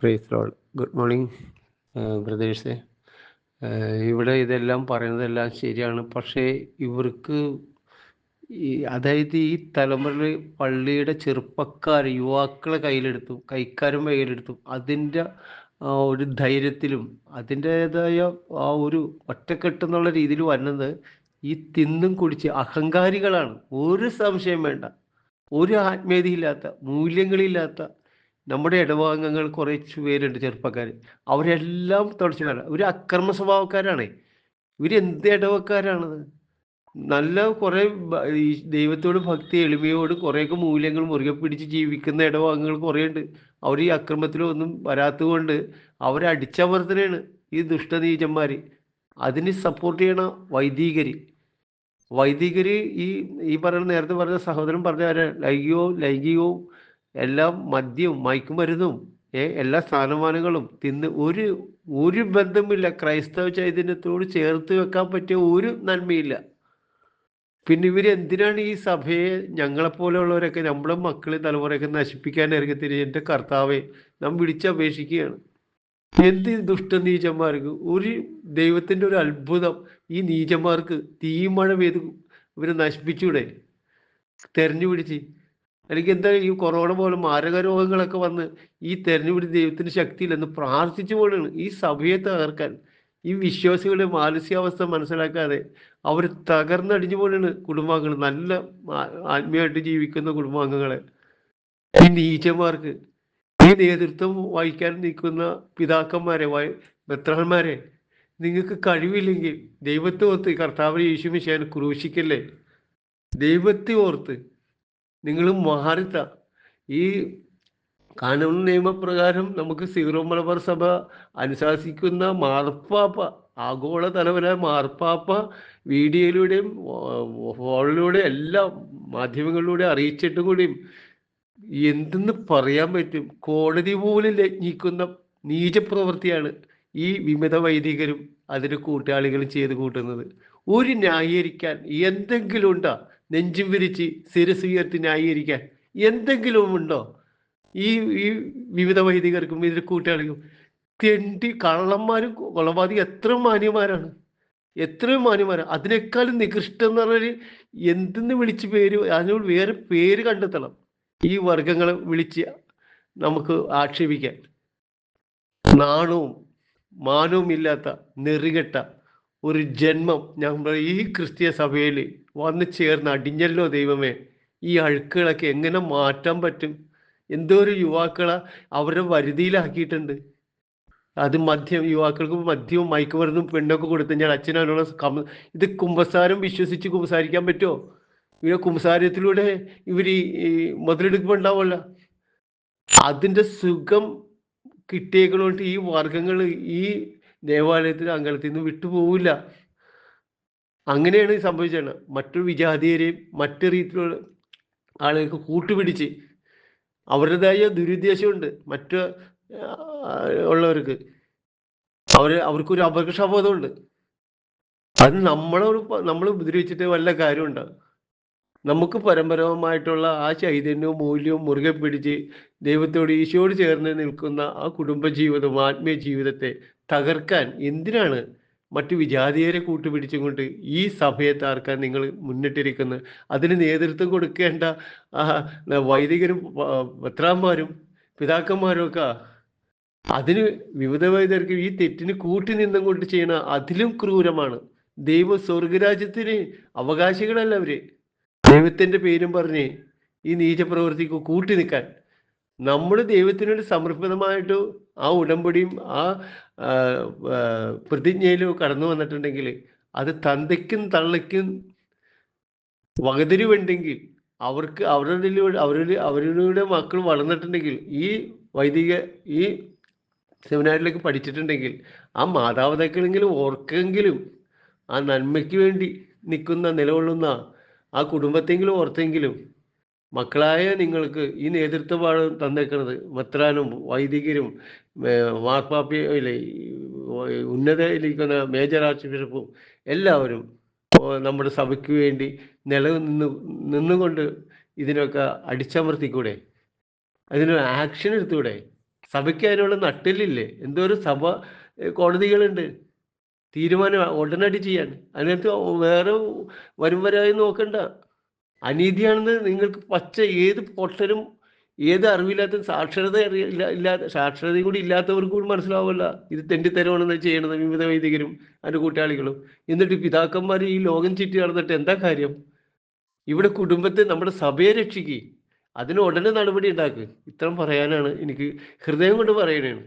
Price lord good morning ബ്രദേഴ്സെ ഇവിടെ ഇതെല്ലാം പറയുന്നതെല്ലാം ശരിയാണ്. പക്ഷേ ഇവർക്ക് ഈ അതായത് ഈ തലമുറയിൽ പള്ളിയുടെ ചെറുപ്പക്കാർ യുവാക്കളെ കയ്യിലെടുത്തു കൈക്കാരും കയ്യിലെടുത്തു. അതിന്റെ ഒരു ധൈര്യത്തിലും അതിന്റേതായ ആ ഒരു ഒറ്റക്കെട്ട് എന്നുള്ള രീതിയിൽ വരുന്നത് ഈ തിന്നും കുടിച്ച് അഹങ്കാരികളാണ്. ഒരു സംശയം വേണ്ട. ഒരു ആത്മീയതയില്ലാത്ത മൂല്യങ്ങളില്ലാത്ത നമ്മുടെ ഇടവാംഗങ്ങൾ കുറച്ച് പേരുണ്ട് ചെറുപ്പക്കാർ അവരെല്ലാം തുടച്ചിടാണ് ഒരു അക്രമ സ്വഭാവക്കാരാണ്. ഇവരെന്ത് എന്ത് ഇടവക്കാരാണത്? നല്ല കുറെ ദൈവത്തോട് ഭക്തി എളിമയോട് കുറേയൊക്കെ മൂല്യങ്ങൾ മുറുകെ പിടിച്ച് ജീവിക്കുന്ന ഇടവാംഗങ്ങൾ കുറേ ഉണ്ട് അവർ ഈ അക്രമത്തിലൊന്നും വരാത്തത് കൊണ്ട് അവരെ അടിച്ചമർത്തനാണ് ഈ ദുഷ്ടനീചന്മാർ അതിന് സപ്പോർട്ട് ചെയ്യണ വൈദികർ വൈദികര് ഈ ഈ പറയുന്ന നേരത്തെ പറഞ്ഞ സഹോദരൻ പറഞ്ഞ? ലൈംഗികവും ലൈംഗികവും എല്ലാം മദ്യവും മയക്കുമരുന്നും എല്ലാ സ്ഥാനമാനങ്ങളും തിന്ന് ഒരു ഒരു ബന്ധമില്ല. ക്രൈസ്തവ ചൈതന്യത്തോട് ചേർത്ത് വെക്കാൻ പറ്റിയ ഒരു നന്മയില്ല. പിന്നെ ഇവർ എന്തിനാണ് ഈ സഭയെ ഞങ്ങളെപ്പോലെയുള്ളവരൊക്കെ നമ്മുടെ മക്കളെ തലമുറയൊക്കെ നശിപ്പിക്കാൻ ഇറങ്ങത്തിരി എന്റെ കർത്താവെ നാം വിളിച്ചപേക്ഷിക്കുകയാണ്. എന്ത് ദുഷ്ട നീചന്മാർക്ക്? ഒരു ദൈവത്തിന്റെ ഒരു അത്ഭുതം ഈ നീചന്മാർക്ക്. തീമഴ പെയ്ത് ഇവരെ നശിപ്പിച്ചൂടെ? തെരഞ്ഞു പിടിച്ച്. അല്ലെങ്കിൽ എന്താ ഈ കൊറോണ പോലെ മാരക രോഗങ്ങളൊക്കെ വന്ന് ഈ തെരഞ്ഞെടുപ്പ് ദൈവത്തിന് ശക്തിയില്ലെന്ന് പ്രാർത്ഥിച്ചു പോലെയാണ് ഈ സഭയെ തകർക്കാൻ ഈ വിശ്വാസികളുടെ മാനസികാവസ്ഥ മനസ്സിലാക്കാതെ അവർ തകർന്നടിഞ്ഞു പോലെയാണ് കുടുംബാംഗങ്ങൾ. നല്ല ആത്മീയമായിട്ട് ജീവിക്കുന്ന കുടുംബാംഗങ്ങളെ. ഈ നീചന്മാർക്ക് ഈ നേതൃത്വം വഹിക്കാൻ നിൽക്കുന്ന പിതാക്കന്മാരെ മെത്രാന്മാരെ നിങ്ങൾക്ക് കഴിവില്ലെങ്കിൽ ദൈവത്തെ ഓർത്ത് കർത്താവ് യേശു മിശാൻ ക്രൂശിക്കല്ലേ? ദൈവത്തെ ഓർത്ത് നിങ്ങൾ മാറിത്ത ഈ കാനൂൺ നിയമപ്രകാരം നമുക്ക് സീറോ മലബാർ സഭ അനുശാസിക്കുന്ന മാർപ്പാപ്പ ആഗോള തലവനായ മാർപ്പാപ്പ വീഡിയോയിലൂടെയും ഫോണിലൂടെ എല്ലാ മാധ്യമങ്ങളിലൂടെ അറിയിച്ചിട്ടും കൂടിയും എന്തെന്ന് പറയാൻ പറ്റും? കോടതി പോലും ലജ്ഞിക്കുന്ന നീചപ്രവൃത്തിയാണ് ഈ വിമത വൈദികരും അതിന് കൂട്ടാളികളും ചെയ്ത് കൂട്ടുന്നത്. ഒരു ന്യായീകരിക്കാൻ എന്തെങ്കിലും ഉണ്ടോ? നെഞ്ചും വിരിച്ച് ശിരസ് ഉയർത്തി ന്യായീകരിക്കാൻ എന്തെങ്കിലും ഉണ്ടോ? ഈ ഈ വിവിധ വൈദികർക്കും ഇതിൽ കൂട്ടാളിക്കും തെണ്ടി കള്ളന്മാരും കൊലപാതകം എത്ര മാന്യന്മാരാണ്? എത്രയും മാന്യന്മാരാണ് അതിനേക്കാളും നികൃഷ്ടം എന്ന് പറഞ്ഞാൽ എന്തെന്ന് വിളിച്ച് പേര് അതിനോട് വേറെ പേര് കണ്ടെത്തണം. ഈ വർഗങ്ങളെ വിളിച്ച് നമുക്ക് ആക്ഷേപിക്കാൻ. നാണവും മാനവും ഇല്ലാത്ത നെറികെട്ട ഒരു ജന്മം നമ്മുടെ ഈ ക്രിസ്തീയ സഭയിൽ വന്ന് ചേർന്ന് അടിഞ്ഞല്ലോ ദൈവമേ. ഈ അഴുക്കുകളൊക്കെ എങ്ങനെ മാറ്റാൻ പറ്റും? എന്തോ ഒരു യുവാക്കളെ അവരുടെ വരുതിയിലാക്കിയിട്ടുണ്ട്. അത് മദ്യം യുവാക്കൾക്ക് മദ്യവും മയക്കുമരുന്നും പെണ്ണൊക്കെ കൊടുത്ത് ഞാൻ അച്ഛനോടുള്ള കമ ഇത് കുമ്പസാരം വിശ്വസിച്ച് കുമ്പസാരിക്കാൻ പറ്റുമോ? ഇവരെ കുമ്പസാരത്തിലൂടെ ഇവർ ഈ മുതലെടുക്കുമ്പോണ്ടാവല്ല അതിന്റെ സുഖം കിട്ടിയേക്കൊണ്ട് ഈ വർഗങ്ങൾ ഈ ദേവാലയത്തിൽ അങ്കണത്തിൽ നിന്ന് വിട്ടുപോവില്ല. അങ്ങനെയാണ് സംഭവിച്ചത് മറ്റു വിജാതീയരെയും മറ്റു രീതിയിലുള്ള ആളുകൾക്ക് കൂട്ടുപിടിച്ച് അവരുടേതായ ദുരുദ്ദേശമുണ്ട്. മറ്റ് ഉള്ളവർക്ക്. അവർ അവർക്കൊരു അപകർഷബോധമുണ്ട്. അത് നമ്മളൊരു നമ്മൾ ഉപദ്രവിച്ചിട്ട് വല്ല കാര്യമുണ്ടോ? നമുക്ക് പരമ്പരാഗതമായിട്ടുള്ള ആ ചൈതന്യവും മൂല്യവും മുറുകെ പിടിച്ച് ദൈവത്തോട് ഈശോയോട് ചേർന്ന് നിൽക്കുന്ന ആ കുടുംബ ജീവിതം ആത്മീയ ജീവിതത്തെ തകർക്കാൻ എന്തിനാണ് മറ്റു വിജാതീയരെ കൂട്ടുപിടിച്ചും കൊണ്ട് ഈ സഭയെ തകർക്കാൻ നിങ്ങൾ മുന്നിട്ടിരിക്കുന്നത് അതിന് നേതൃത്വം കൊടുക്കേണ്ട വൈദികരും പത്രാന്മാരും പിതാക്കന്മാരും ഒക്കെ അതിന് വിവിധ വൈദ്യർക്ക് ഈ തെറ്റിന് കൂട്ടി നിന്നും കൊണ്ട് ചെയ്യണ അതിലും ക്രൂരമാണ്. ദൈവ സ്വർഗരാജ്യത്തിന് അവകാശികളല്ല അവർ. ദൈവത്തിന്റെ പേരും പറഞ്ഞ് ഈ നീചപ്രവൃത്തിക്ക് കൂട്ടി നിൽക്കാൻ നമ്മൾ ദൈവത്തിനോട് സമർപ്പിതമായിട്ട് ആ ഉടമ്പടിയും ആ പ്രതിജ്ഞയിലും കടന്നു വന്നിട്ടുണ്ടെങ്കിൽ അത് തന്തയ്ക്കും തള്ളയ്ക്കും വകതിരിവുണ്ടെങ്കിൽ അവർക്ക് അവരുടെ അവരുടെ അവരുടെ മക്കൾ വളർന്നിട്ടുണ്ടെങ്കിൽ ഈ വൈദിക ഈ സെമിനാറിലേക്ക് പഠിച്ചിട്ടുണ്ടെങ്കിൽ ആ മാതാപിതാക്കളെങ്കിലും ഓർക്കെങ്കിലും ആ നന്മയ്ക്ക് വേണ്ടി നിൽക്കുന്ന നിലകൊള്ളുന്ന ആ കുടുംബത്തെങ്കിലും ഓർത്തെങ്കിലും മക്കളായ നിങ്ങൾക്ക് ഈ നേതൃത്വമാണ് തന്നേക്കുന്നത് മെത്രാനും വൈദികരും മാർപ്പാപ്പയിലെ ഉന്നതയിലിരിക്കുന്ന മേജർ ആർച്ച് ബിഷപ്പും എല്ലാവരും നമ്മുടെ സഭയ്ക്ക് വേണ്ടി നിലനിന്ന് നിന്നുകൊണ്ട് ഇതിനൊക്കെ അടിച്ചമർത്തിക്കൂടെ? അതിനൊരു ആക്ഷൻ എടുത്തൂടെ? സഭയ്ക്ക് അതിനുള്ള നട്ടിലില്ലേ? ഒരു സഭ കോടതികളുണ്ട്. തീരുമാനം ഉടനടി ചെയ്യാൻ. അതിനകത്ത് വേറെ വരും വരായി നോക്കണ്ട. അനീതിയാണെന്ന് നിങ്ങൾക്ക് പച്ച ഏത് പൊട്ടരും ഏത് അറിവില്ലാത്ത സാക്ഷരത അറിയില്ല ഇല്ലാത്ത സാക്ഷരതയും കൂടി ഇല്ലാത്തവർക്ക് കൂടി മനസ്സിലാവുമല്ല. ഇത് തെണ്ടിത്തരമാണെന്ന് ചെയ്യണത് വിവിധ വൈദികരും അതിന്റെ കൂട്ടാളികളും. എന്നിട്ട് പിതാക്കന്മാർ ഈ ലോകം ചുറ്റി നടന്നിട്ട് എന്താ കാര്യം? ഇവിടെ കുടുംബത്തെ നമ്മുടെ സഭയെ രക്ഷിക്കുക അതിന് ഉടനെ നടപടി ഉണ്ടാക്കുക ഇത്രയും പറയാനാണ് എനിക്ക് ഹൃദയം കൊണ്ട് പറയണേണ്